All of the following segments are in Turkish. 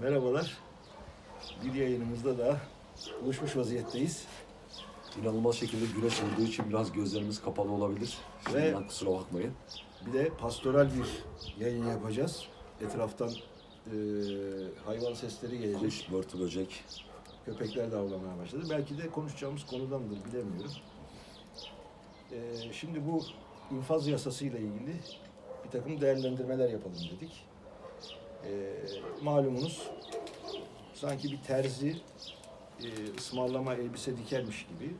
Merhabalar. Bir yayınımızda da buluşmuş vaziyetteyiz. İnanılmaz şekilde güneş vurduğu için biraz gözlerimiz kapalı olabilir. Ve- Şimdiden kusura bakmayın. Bir de pastoral bir yayın yapacağız. Etraftan eee, hayvan sesleri gelecek. Kuş, börtü, böcek. Köpekler de avlamaya başladı. Belki de konuşacağımız konudandır bilemiyorum. Eee, şimdi bu infaz yasasıyla ilgili bir takım değerlendirmeler yapalım dedik. Eee, malumunuz sanki bir terzi eee, ısmarlama elbise dikermiş gibi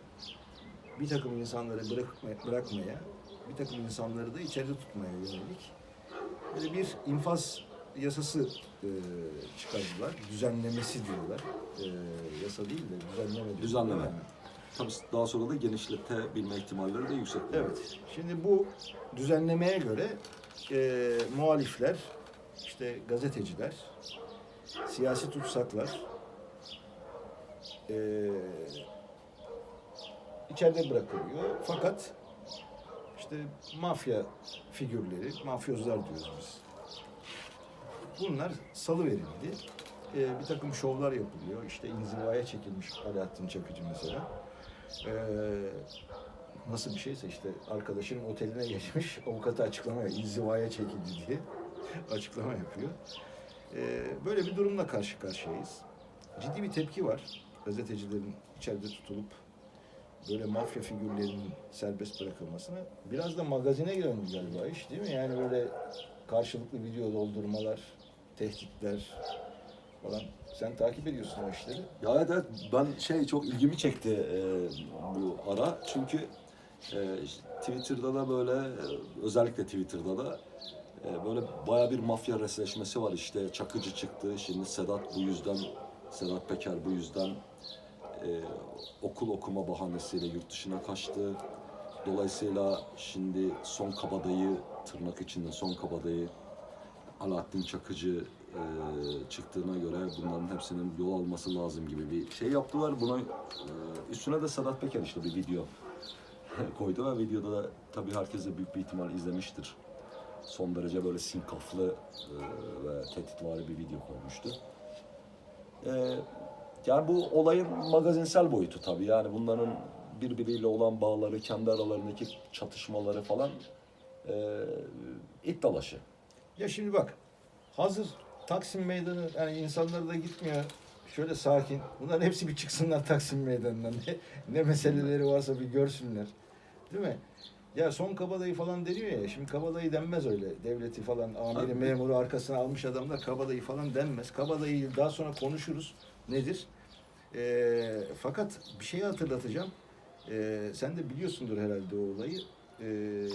bir takım insanları bırakma- bırakmaya, bir takım insanları da içeride tutmaya yönelik böyle bir infaz yasası eee, çıkardılar. Düzenlemesi diyorlar. Eee, yasa değil de düzenleme. diyorlar. Düzenleme. Yani. Tabii daha sonra da genişletebilme ihtimalleri de yüksek. Evet. Şimdi bu düzenlemeye göre eee muhalifler, işte gazeteciler, siyasi tutsaklar eee içeride bırakılıyor. Fakat işte mafya figürleri, mafyozlar diyoruz biz. Bunlar salı verildi. Eee, bir takım şovlar yapılıyor. İşte inzivaya çekilmiş Alaaddin Çakıcı mesela. Eee nasıl bir şeyse işte arkadaşının oteline geçmiş avukata açıklama yapıyor. İnzivaya çekildi diye açıklama yapıyor. Ee, böyle bir durumla karşı karşıyayız. Ciddi bir tepki var. Gazetecilerin içeride tutulup böyle mafya figürlerinin serbest bırakılmasına. Biraz da magazine döndü galiba iş değil mi? Yani böyle karşılıklı video doldurmalar, tehditler falan. Sen takip ediyorsun o işleri. Ya evet, ben şey çok ilgimi çekti e, bu ara çünkü e, Twitter'da da böyle e, özellikle Twitter'da da e, böyle baya bir mafya resleşmesi var işte Çakıcı çıktı şimdi Sedat bu yüzden Sedat Peker bu yüzden e, okul okuma bahanesiyle yurt dışına kaçtı. Dolayısıyla şimdi son kabadayı tırnak içinde son kabadayı Alaaddin Çakıcı e, çıktığına göre bunların hepsinin yol alması lazım gibi bir şey yaptılar. Buna e, üstüne de Sedat Peker işte bir video koydu ve videoda da tabii herkes de büyük bir ihtimal izlemiştir. Son derece böyle sinkaflı e, ve tehditvari bir video koymuştu. E, yani bu olayın magazinsel boyutu tabii. Yani bunların birbiriyle olan bağları, kendi aralarındaki çatışmaları falan e, it dalaşı. Ya şimdi bak, hazır Taksim Meydanı, yani insanlar da gitmiyor şöyle sakin. Bunların hepsi bir çıksınlar Taksim Meydanı'ndan. Ne, ne meseleleri varsa bir görsünler. Değil mi? Ya son kabadayı falan deniyor ya. Şimdi kabadayı denmez öyle. Devleti falan, amiri, memuru arkasına almış adamlar kabadayı falan denmez. Kabadayı daha sonra konuşuruz. Nedir? Ee, fakat bir şeyi hatırlatacağım. Ee, sen de biliyorsundur herhalde o olayı. Ee,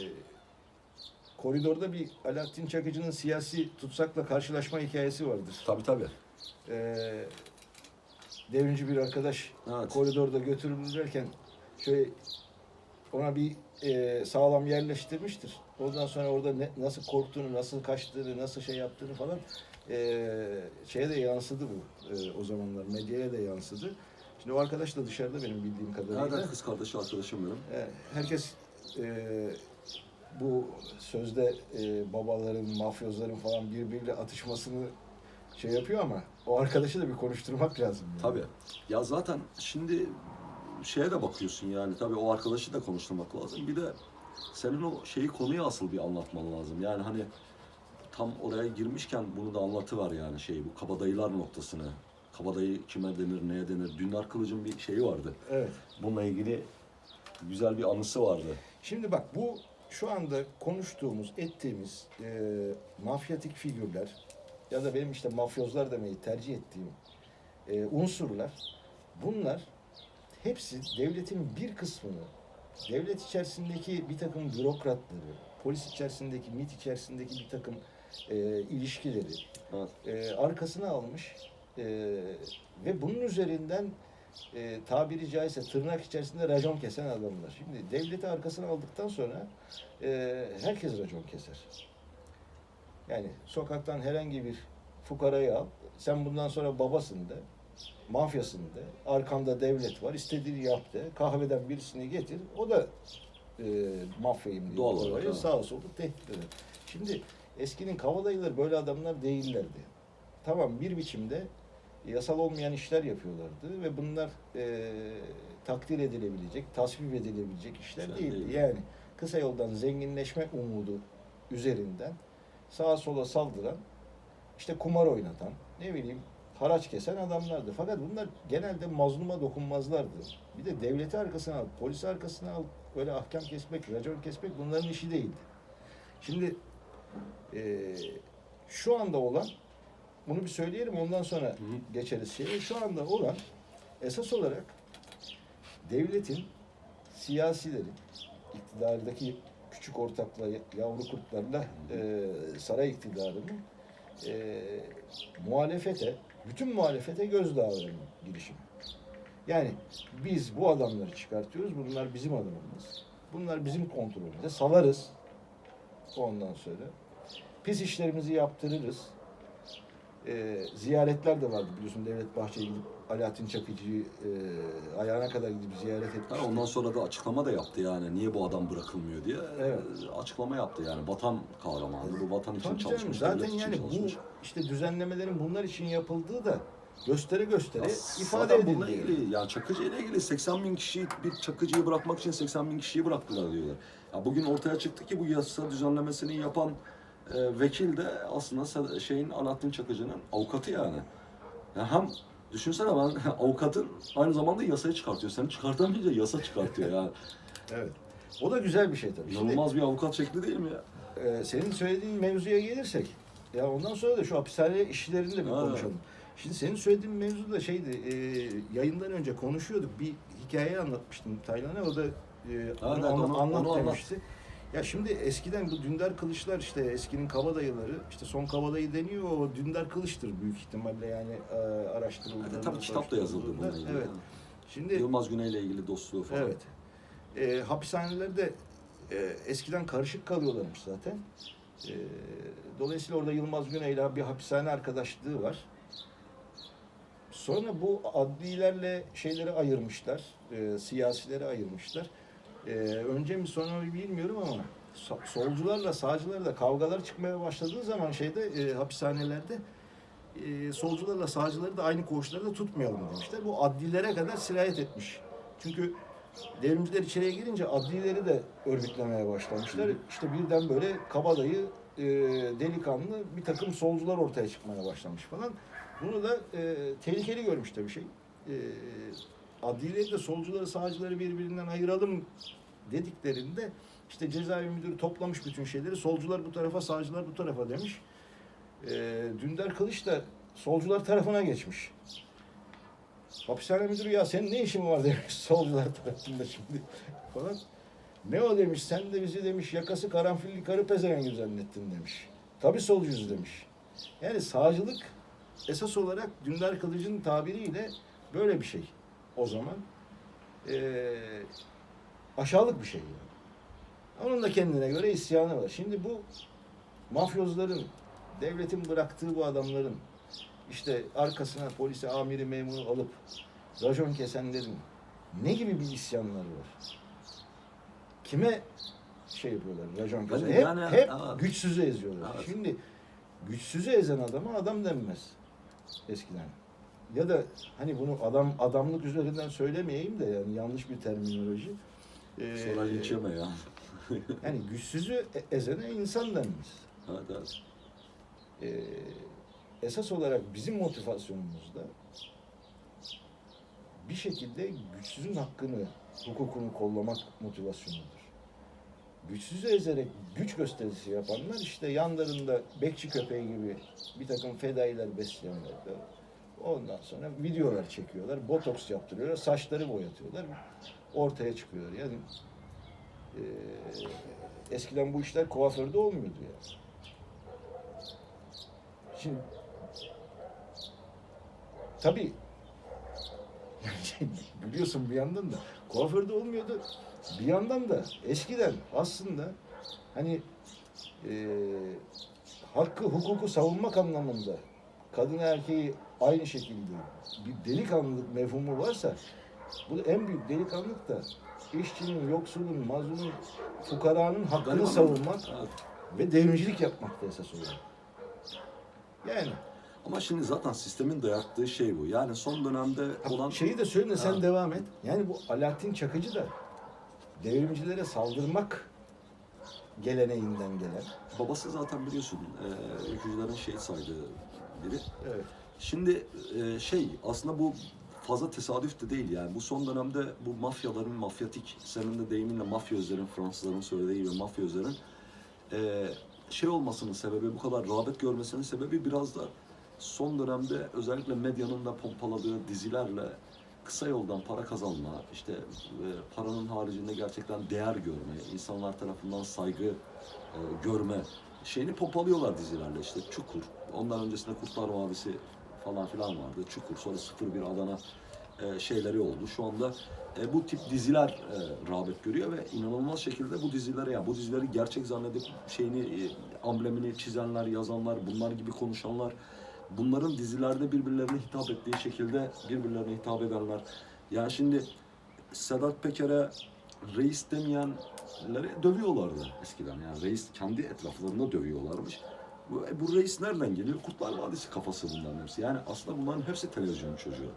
koridorda bir Alaaddin Çakıcı'nın siyasi tutsakla karşılaşma hikayesi vardır. Tabii tabii. Ee, devrimci bir arkadaş Evet. koridorda götürülürken şöyle ona bir e, sağlam yerleştirmiştir. Ondan sonra orada ne, nasıl korktuğunu, nasıl kaçtığını, nasıl şey yaptığını falan e, şeye de yansıdı bu e, o zamanlar. Medyaya da yansıdı. Şimdi o arkadaş da dışarıda benim bildiğim kadarıyla. Nereden kız kardeşi arkadaşım benim? E, herkes e, bu sözde e, babaların, mafyozların falan birbiriyle atışmasını şey yapıyor ama o arkadaşı da bir konuşturmak lazım. yani. Tabii. Ya zaten şimdi şeye de bakıyorsun yani tabii o arkadaşı da konuşturmak lazım. Bir de senin o şeyi konuyu asıl bir anlatman lazım. Yani hani tam oraya girmişken bunu da anlatıver yani şey bu kabadayılar noktasını. Kabadayı kime denir, neye denir? Dündar Kılıç'ın bir şeyi vardı. Evet. Bununla ilgili güzel bir anısı vardı. Şimdi bak bu şu anda konuştuğumuz, ettiğimiz e, mafyatik figürler ya da benim işte mafyozlar demeyi tercih ettiğim e, unsurlar bunlar hepsi devletin bir kısmını devlet içerisindeki bir takım bürokratları, polis içerisindeki, MİT içerisindeki bir takım e, ilişkileri Evet. e, arkasına almış e, ve bunun üzerinden e, tabiri caizse tırnak içerisinde racon kesen adamlar. Şimdi devleti arkasına aldıktan sonra e, herkes racon keser. Yani sokaktan herhangi bir fukarayı al, sen bundan sonra babasın de, mafyasın de, arkanda devlet var, istediğini yap de, kahveden birisini getir, o da e, mafyayım diye Doğal olarak, evet. sağa sola tehdit eder. Şimdi eskinin kavadayıları böyle adamlar değillerdi. tamam bir biçimde yasal olmayan işler yapıyorlardı ve bunlar e, takdir edilebilecek, tasvip edilebilecek işler İşler değildi. değil. Yani kısa yoldan zenginleşme umudu üzerinden sağa sola saldıran, işte kumar oynatan, ne bileyim haraç kesen adamlardı. Fakat bunlar genelde mazluma dokunmazlardı. Bir de devleti arkasına al, polisi arkasına al, böyle ahkam kesmek, racon kesmek bunların işi değildi. Şimdi eee, şu anda olan, bunu bir söyleyelim ondan sonra Hı hı. geçeriz şeye. Şu anda olan esas olarak devletin, siyasilerin, iktidardaki küçük ortakla, yavru kurtlarla eee saray iktidarının eee muhalefete, bütün muhalefete gözdağı verme girişimi. Yani biz bu adamları çıkartıyoruz, bunlar bizim adamımız. Bunlar bizim kontrolümüzde, salarız ondan sonra. Pis işlerimizi yaptırırız. Ee, ziyaretler de vardı biliyorsun Devlet Bahçe'ye gidip Alaaddin Çakıcı'yı e, ayağına kadar gidip ziyaret Ha, etmişti. ondan sonra da açıklama da yaptı yani niye bu adam bırakılmıyor diye Evet. Ee, açıklama yaptı yani vatan kahramanı bu vatan için Tabii canım, çalışmış zaten devlet için yani bu çalışmış. işte düzenlemelerin bunlar için yapıldığı da göstere göstere Ya ifade zaten bununla edildi. ilgili yani Çakıcı ile ilgili 80 bin kişiyi bir Çakıcı'yı bırakmak için 80 bin kişiyi bıraktılar diyorlar. Ya bugün ortaya çıktı ki bu yasa düzenlemesini yapan e, vekil de aslında şeyin Alaaddin Çakıcı'nın avukatı yani. Ya hem düşünsene ben avukatın aynı zamanda yasayı çıkartıyor. Seni çıkartamayınca yasa çıkartıyor yani. Evet. O da güzel bir şey tabii. Şimdi İnanılmaz bir avukat şekli değil mi ya? e, senin söylediğin mevzuya gelirsek ya ondan sonra da şu hapishane işlerini de bir Ha. konuşalım. Şimdi senin söylediğin mevzu da şeydi e, yayından önce konuşuyorduk. Bir hikaye anlatmıştım Taylan'a. O da e, onu, evet, onu anlat onu anlat. Ya şimdi eskiden bu Dündar Kılıçlar işte eskinin kabadayıları işte son kabadayı deniyor o Dündar Kılıç'tır büyük ihtimalle yani e, araştırıldığında. Tabii kitap da yazıldı bununla ilgili. Evet. yani. Şimdi Yılmaz Güney ile ilgili dostluğu falan. Evet. E, hapishanelerde e, eskiden karışık kalıyorlarmış zaten. E, dolayısıyla orada Yılmaz Güney'le bir hapishane arkadaşlığı var. Sonra bu adlilerle şeyleri ayırmışlar, e, siyasileri ayırmışlar. E, önce mi sonra mı bilmiyorum ama so- solcularla sağcılarla kavgalar çıkmaya başladığı zaman şeyde e, hapishanelerde e, solcularla sağcıları da aynı koğuşlarda tutmayalım demişler. Bu adlilere kadar sirayet etmiş. Çünkü devrimciler içeriye girince adlileri de örgütlemeye başlamışlar. İşte birden böyle kabadayı, e, delikanlı bir takım solcular ortaya çıkmaya başlamış falan. Bunu da e, tehlikeli görmüş tabii şey. E, adlileri de solcuları, sağcıları birbirinden ayıralım dediklerinde işte cezaevi müdürü toplamış bütün şeyleri. Solcular bu tarafa, sağcılar bu tarafa demiş. E, Dündar Kılıç da solcular tarafına geçmiş. Hapishane müdürü ya senin ne işin var demiş solcular tarafında şimdi falan. Ne o demiş sen de bizi demiş yakası karanfilli karı pezevengi zannettin demiş. Tabi solcuyuz demiş. Yani sağcılık esas olarak Dündar Kılıç'ın tabiriyle böyle bir şey o zaman. Ee, aşağılık bir şey yani. Onun da kendine göre isyanı var. Şimdi bu mafyozların, devletin bıraktığı bu adamların işte arkasına polisi, amiri, memuru alıp racon kesenlerin ne gibi bir isyanları var? Kime şey yapıyorlar, racon Ben kesen? Hep, yani- hep evet. güçsüzü eziyorlar. Evet. Şimdi güçsüzü ezen adama adam denmez eskiden. Ya da hani bunu adam adamlık üzerinden söylemeyeyim de yani yanlış bir terminoloji. Ee, Sonra linç yeme ya. yani güçsüzü e- ezene insan denmez. Evet evet. Ee, esas olarak bizim motivasyonumuzda bir şekilde güçsüzün hakkını, hukukunu kollamak motivasyonudur. Güçsüzü ezerek güç gösterisi yapanlar işte yanlarında bekçi köpeği gibi bir takım fedailer besleyenler de ondan sonra videolar çekiyorlar, botoks yaptırıyorlar, saçları boyatıyorlar. Ortaya çıkıyor. Yani e, eskiden bu işler kuaförde olmuyordu yani. Şimdi tabii biliyorsun bir yandan da kuaförde olmuyordu. Bir yandan da eskiden aslında hani e, hakkı hukuku savunmak anlamında kadın erkeği aynı şekilde bir delikanlılık mefhumu varsa bu en büyük delikanlılık da işçinin, yoksulun, mazlumun, fukaranın hakkını savunmak Evet. ve devrimcilik yapmakta esas olarak. Yani Ama şimdi zaten sistemin dayattığı şey bu. Yani son dönemde olan Şeyi de söyle sen devam et. Yani bu Alaaddin Çakıcı da devrimcilere saldırmak geleneğinden gelen. babası zaten biliyorsun e, ülkücülerin şey saydığı biri. Evet. Şimdi e, şey aslında bu fazla tesadüf de değil yani. Bu son dönemde bu mafyaların, mafyatik, senin de deyiminle mafya özlerin, Fransızların söylediği gibi mafya özlerin e, şey olmasının sebebi, bu kadar rağbet görmesinin sebebi biraz da son dönemde özellikle medyanın da pompaladığı dizilerle kısa yoldan para kazanma, işte e, paranın haricinde gerçekten değer görme, insanlar tarafından saygı e, görme şeyini pompalıyorlar dizilerle işte Çukur, ondan öncesinde Kurtlar Vadisi falan filan vardı. Çukur, sonra 01 Adana e, şeyleri oldu. Şu anda e, bu tip diziler e, rağbet görüyor ve inanılmaz şekilde bu dizilere ya bu dizileri gerçek zannedip şeyini e, amblemini çizenler, yazanlar, bunlar gibi konuşanlar bunların dizilerde birbirlerine hitap ettiği şekilde birbirlerine hitap edenler. Yani şimdi Sedat Peker'e reis demeyenleri dövüyorlardı eskiden. Yani reis kendi etraflarında dövüyorlarmış. Bu, e, bu reis nereden geliyor? Kurtlar Vadisi kafası bunların hepsi. Yani aslında bunların hepsi televizyon çocuğu.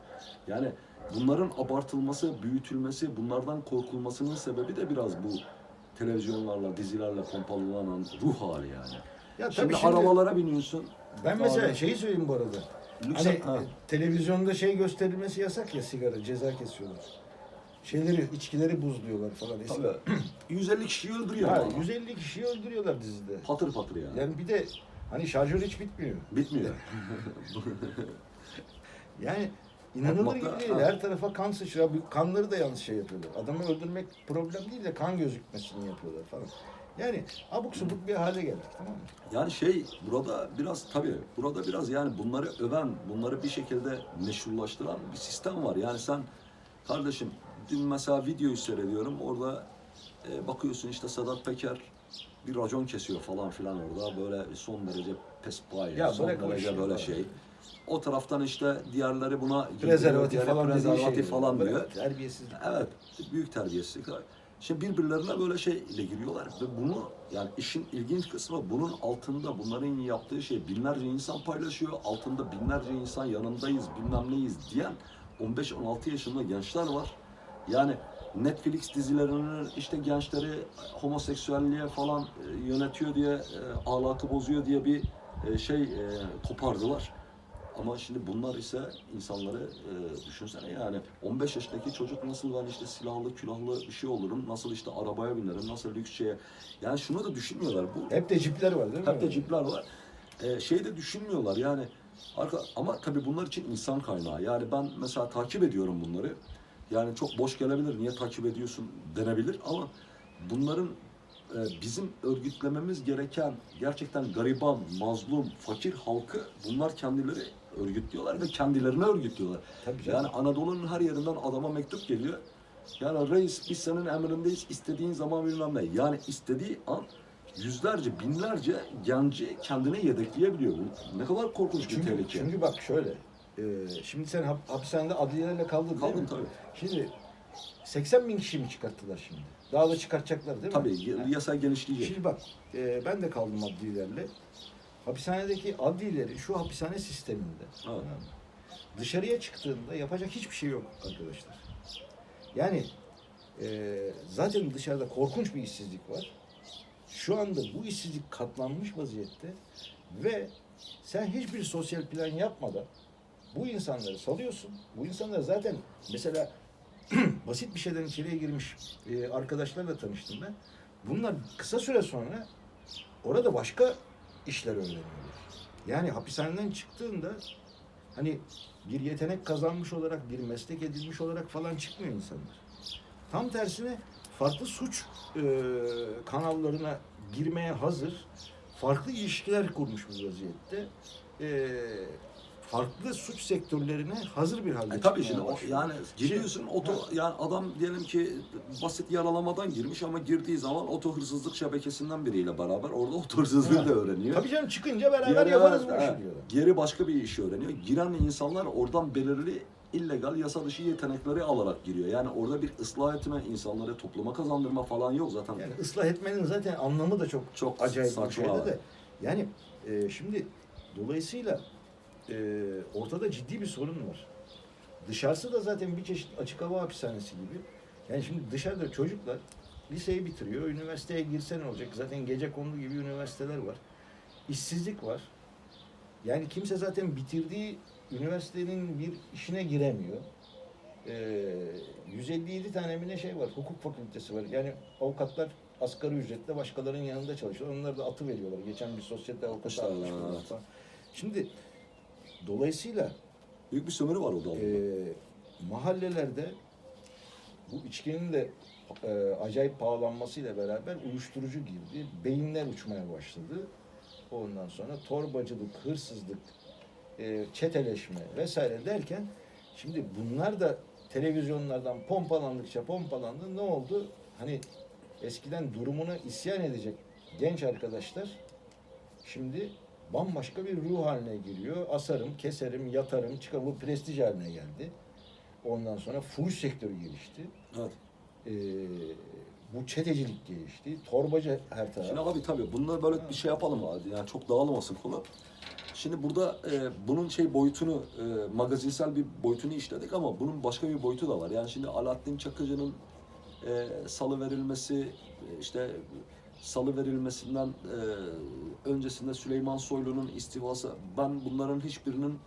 Yani bunların abartılması, büyütülmesi, bunlardan korkulmasının sebebi de biraz bu televizyonlarla, dizilerle pompalanan ruh hali yani. Ya Şimdi, tabii şimdi arabalara biniyorsun. ben mesela Abi. şeyi söyleyeyim bu arada. Lüks Hani ha. televizyonda şey gösterilmesi yasak ya sigara, ceza kesiyorlar. Şeyleri, içkileri buzluyorlar falan. Tabii. 150 kişiyi öldürüyor. Ha, adam. 150 kişiyi öldürüyorlar dizide. Patır patır yani. Yani bir de hani şarjör hiç bitmiyor. Bitmiyor. Yani inanılır gibi değil. Her tarafa kan sıçrıyor. Bu Kanları da yanlış şey yapıyorlar. Adamı öldürmek problem değil de kan gözükmesini yapıyorlar falan. Yani abuk subuk bir hale geldik tamam mı? Yani şey burada biraz tabii burada biraz yani bunları öven, bunları bir şekilde meşrulaştıran bir sistem var. Yani sen kardeşim dün mesela videoyu seyrediyorum orada e, bakıyorsun işte Sedat Peker bir racon kesiyor falan filan orada böyle son derece pespaye, Ya son o derece böyle ya. şey. O taraftan işte diğerleri buna Prezervatif diğeri falan dediği prezervatif şey. falan diyor. Terbiyesizlik. Evet, büyük terbiyesizlik. Şimdi birbirlerine böyle şeyle giriyorlar ve bunu yani işin ilginç kısmı bunun altında bunların yaptığı şey binlerce insan paylaşıyor. Altında binlerce insan yanındayız bilmem neyiz diyen 15-16 yaşında gençler var. Yani Netflix dizilerinin işte gençleri homoseksüelliğe falan e, yönetiyor diye, e, ahlakı bozuyor diye bir e, şey kopardılar. Ama şimdi bunlar ise insanları e, düşünsene yani 15 yaşındaki çocuk nasıl ben işte silahlı külahlı bir şey olurum, nasıl işte arabaya binerim, nasıl lüks şeye. Yani şunu da düşünmüyorlar. Bu Hep de cipler var değil mi? hep de cipler var. E, şey de düşünmüyorlar yani. Arka, ama tabii bunlar için insan kaynağı. Yani ben mesela takip ediyorum bunları. Yani çok boş gelebilir. Niye takip ediyorsun denebilir ama bunların e, bizim örgütlememiz gereken gerçekten gariban, mazlum, fakir halkı bunlar kendileri örgütlüyorlar ve kendilerine örgütlüyorlar. Tabii canım. Yani Anadolu'nun her yerinden adama mektup geliyor. Yani reis biz senin emrindeyiz istediğin zaman bilmem ne. Yani istediği an yüzlerce, binlerce genci kendine yedekleyebiliyor. Bu ne kadar korkunç bir Çünkü, tehlike. çünkü bak şöyle. E, şimdi sen hap, hapishanede adliyelerle kaldın değil Kaldım mi? tabii. Şimdi 80 bin kişi mi çıkarttılar şimdi? Daha da çıkartacaklar değil mi? Tabii Ha. yasa genişleyecek. Şimdi bak, e, ben de kaldım adliyelerle. Hapishanedeki adliyeleri şu hapishane sisteminde. tamam mı? Dışarıya çıktığında yapacak hiçbir şey yok arkadaşlar. Yani e, zaten dışarıda korkunç bir işsizlik var. Şu anda bu işsizlik katlanmış vaziyette ve sen hiçbir sosyal plan yapmadan bu insanları salıyorsun. Bu insanlar zaten mesela basit bir şeyden içeriye girmiş e, arkadaşlarla tanıştım ben. Bunlar kısa süre sonra orada başka işler öğreniyorlar. Yani hapishaneden çıktığında hani bir yetenek kazanmış olarak, bir meslek edinmiş olarak falan çıkmıyor insanlar. Tam tersine farklı suç e, kanallarına girmeye hazır, farklı ilişkiler kurmuş bir vaziyette. E, farklı suç sektörlerine hazır bir halde E tabii şimdi o, yani giriyorsun oto yani adam diyelim ki basit yaralamadan girmiş ama girdiği zaman oto hırsızlık şebekesinden biriyle beraber orada oto hırsızlığı da öğreniyor. Tabii canım çıkınca beraber Geri- yaparız bu işi diyorlar. Geri başka bir işi öğreniyor. Giren insanlar oradan belirli illegal yasa dışı yetenekleri alarak giriyor. Yani orada bir ıslah etme, insanları topluma kazandırma falan yok zaten. Yani ıslah etmenin zaten anlamı da çok Çok acayip bir abi. de. Yani e, şimdi dolayısıyla e, ortada ciddi bir sorun var. Dışarısı da zaten bir çeşit açık hava hapishanesi gibi. Yani şimdi dışarıda çocuklar liseyi bitiriyor, üniversiteye girse ne olacak? Zaten gece kondu gibi üniversiteler var. İşsizlik var. Yani kimse zaten bitirdiği üniversitenin bir işine giremiyor. Ee, 157 tane mi ne şey var, hukuk fakültesi var. Yani avukatlar asgari ücretle başkalarının yanında çalışıyor. Onlar da atı veriyorlar. Geçen bir sosyete avukatı almışlar. Şimdi dolayısıyla Büyük bir sömürü var o da. e, mahallelerde bu içkinin de e, acayip pahalanmasıyla beraber uyuşturucu girdi. Beyinler uçmaya başladı. Ondan sonra torbacılık, hırsızlık, e, çeteleşme vesaire derken şimdi bunlar da televizyonlardan pompalandıkça pompalandı. Ne oldu? Hani eskiden durumuna isyan edecek genç arkadaşlar şimdi bambaşka bir ruh haline giriyor. Asarım, keserim, yatarım, çıkarım. Bu prestij haline geldi. Ondan sonra fuhuş sektörü gelişti. Evet. Ee, bu çetecilik gelişti. Torbacı her taraf. Şimdi abi tabii bunlar böyle bir şey yapalım abi. Yani çok dağılmasın konu. Şimdi burada e, bunun şey boyutunu, e, magazinsel bir boyutunu işledik ama bunun başka bir boyutu da var. Yani şimdi Alaaddin Çakıcı'nın e, salı verilmesi, e, işte salı verilmesinden e, öncesinde Süleyman Soylu'nun istifası. Ben bunların hiçbirinin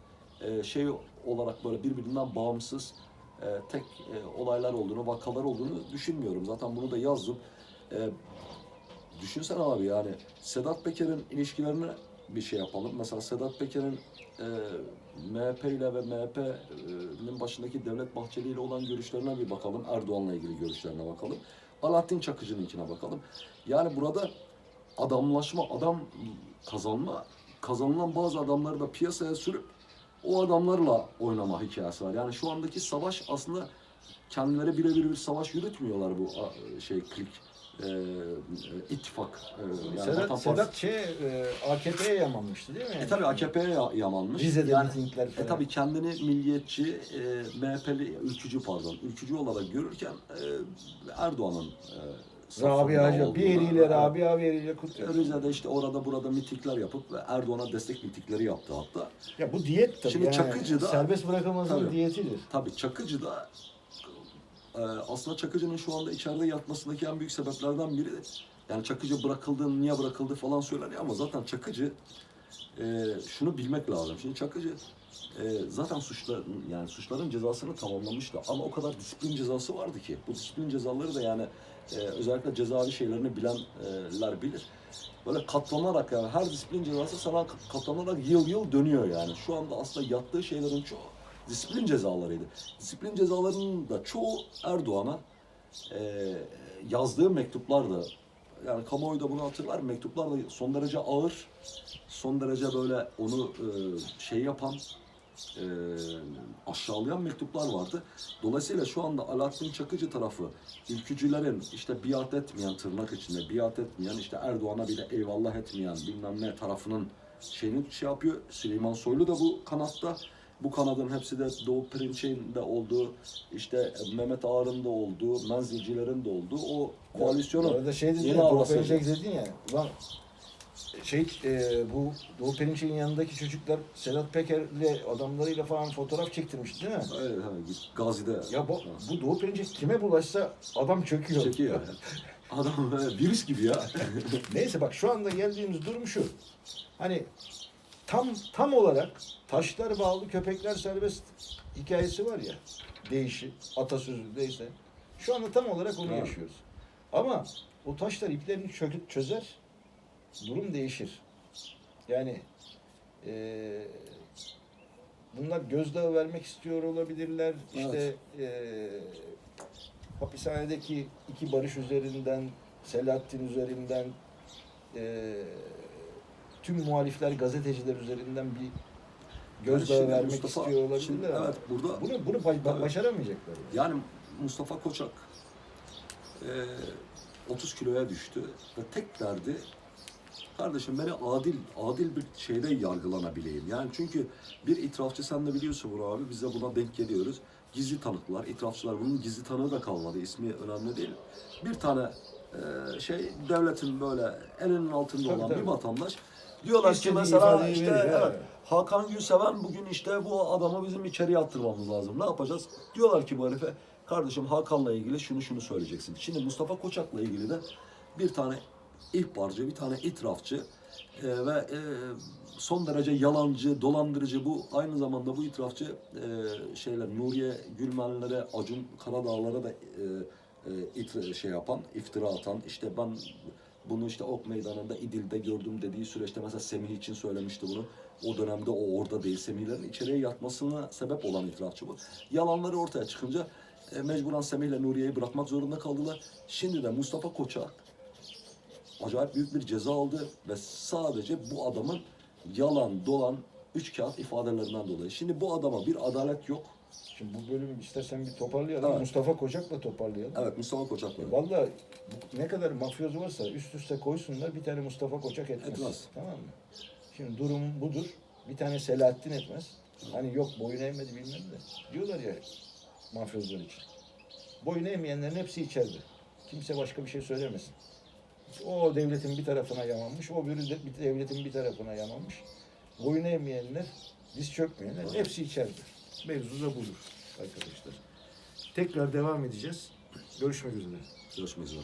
e, şey olarak böyle birbirinden bağımsız e, tek e, olaylar olduğunu, vakalar olduğunu düşünmüyorum. Zaten bunu da yazdım. E, Düşünsene abi yani Sedat Peker'in ilişkilerini bir şey yapalım. Mesela Sedat Peker'in e, MHP ile ve MHP'nin başındaki Devlet Bahçeli ile olan görüşlerine bir bakalım. Erdoğan'la ilgili görüşlerine bakalım. Alaaddin Çakıcı'nınkine bakalım. Yani burada adamlaşma, adam kazanma, kazanılan bazı adamları da piyasaya sürüp o adamlarla oynama hikayesi var. Yani şu andaki savaş aslında kendileri birebir bir savaş yürütmüyorlar bu şey klik e, e, ittifak e, yani Sedat, Sedat şey, e, AKP'ye yamanmıştı değil mi? e tabi AKP'ye ya- yamanmış. Rize'de yani, mitingler falan. e tabi kendini milliyetçi, e, MHP'li, ülkücü pardon, ülkücü olarak görürken e, Erdoğan'ın e, Rabia Hoca bir eliyle Rabia bir eliyle kutluyor. Rize'de işte orada burada mitikler yapıp ve Erdoğan'a destek mitikleri yaptı hatta. Ya bu diyet tabii. Şimdi yani. Çakıcı'da- serbest bırakılmazın Tabii. diyetidir. Tabii Çakıcı da e, aslında Çakıcı'nın şu anda içeride yatmasındaki en büyük sebeplerden biri yani Çakıcı bırakıldı, niye bırakıldı falan söyleniyor ama zaten Çakıcı e, şunu bilmek lazım. Şimdi Çakıcı e, zaten suçlar yani suçların cezasını tamamlamıştı ama o kadar disiplin cezası vardı ki bu disiplin cezaları da yani e, özellikle cezaevi şeylerini bilenler bilir. Böyle katlanarak yani her disiplin cezası sana katlanarak yıl yıl dönüyor yani. Şu anda aslında yattığı şeylerin çoğu disiplin cezalarıydı. Disiplin cezalarının da çoğu Erdoğan'a e, yazdığı mektuplardı. Yani kamuoyu da bunu hatırlar. Mektuplar da son derece ağır, son derece böyle onu e, şey yapan, e, aşağılayan mektuplar vardı. Dolayısıyla şu anda Alaaddin Çakıcı tarafı ülkücülerin işte biat etmeyen tırnak içinde biat etmeyen işte Erdoğan'a bile eyvallah etmeyen bilmem ne tarafının şeyini şey yapıyor. Süleyman Soylu da bu kanatta. Bu kanadın hepsi de Doğu Perinçek'in de olduğu, işte Mehmet Ağar'ın da olduğu, Menzilcilerin de olduğu o koalisyonun Bu arada şey dedin yeni Doğu arası. Perinçek dedin ya. Ulan şey e, bu Doğu Perinçek'in yanındaki çocuklar Sedat Peker'le adamlarıyla falan fotoğraf çektirmişti değil mi? Evet, evet, Gazi'de. Ya bu, bu Doğu Perinçek kime bulaşsa adam çöküyor. çekiyor. Adam böyle virüs gibi ya. Neyse bak şu anda geldiğimiz durum şu. Hani tam tam olarak taşlar bağlı köpekler serbest hikayesi var ya. Değişi, atasözü neyse. Şu anda tam olarak onu Evet. yaşıyoruz. Ama o taşlar iplerini çöküp çözer, durum değişir. Yani eee bunlar gözdağı vermek istiyor olabilirler. İşte eee hapishanedeki iki barış üzerinden, Selahattin üzerinden, eee, tüm muhalifler gazeteciler üzerinden bir gözdağı Yani vermek Mustafa- istiyor olabilirler. şimdi evet, burada- bunu bunu ba- Tabii. başaramayacaklar. Yani Mustafa Koçak e, 30 kiloya düştü ve tek derdi kardeşim beni adil adil bir şeyde yargılanabileyim. Yani çünkü bir itirafçı sen de biliyorsun bunu abi biz de buna denk geliyoruz. Gizli tanıklar, itirafçılar bunun gizli tanığı da kalmadı. ismi önemli değil. Bir tane e, şey devletin böyle elinin altında Tabii, olan tabii. bir vatandaş Diyorlar ki İstediği mesela ifadeyi işte evet, ha. Hakan Gülseven bugün işte bu adamı bizim içeriye attırmamız lazım. Ne yapacağız? Diyorlar ki bu herife kardeşim Hakan'la ilgili şunu şunu söyleyeceksin. Şimdi Mustafa Koçak'la ilgili de bir tane ihbarcı, bir tane itirafçı e, ve e, son derece yalancı, dolandırıcı bu aynı zamanda bu itirafçı e, şeyler Nuriye Gülmenlere, Acun Karadağlara da e, e, it- şey yapan, iftira atan işte ben bunu işte Ok Meydanı'nda İdil'de gördüm dediği süreçte mesela Semih için söylemişti bunu. O dönemde o orada değil. Semihlerin içeriye yatmasına sebep olan itirafçı bu. Yalanları ortaya çıkınca e, mecburen Semih'le Nuriye'yi bırakmak zorunda kaldılar. Şimdi de Mustafa Koçak acayip büyük bir ceza aldı ve sadece bu adamın yalan dolan üç kağıt ifadelerinden dolayı. Şimdi bu adama bir adalet yok. Şimdi bu bölümü istersen bir toparlayalım. Evet. Mustafa Koçak'la toparlayalım. Evet Mustafa Koçak böyle. Vallahi bu- ne kadar mafyozu varsa üst üste koysunlar bir tane Mustafa Koçak etmez. Etmez. Tamam mı? Şimdi durum budur. Bir tane Selahattin etmez. Hani yok boyun eğmedi bilmem de. Diyorlar ya mafyozlar için. Boyun eğmeyenlerin hepsi içeride. Kimse başka bir şey söylemesin. O devletin bir tarafına yamanmış, o biri de bir devletin bir tarafına yamanmış. Boyun eğmeyenler, diz çökmeyenler hepsi içeride. Mevzu da budur arkadaşlar. Tekrar devam edeceğiz. Görüşmek üzere. Görüşmek üzere.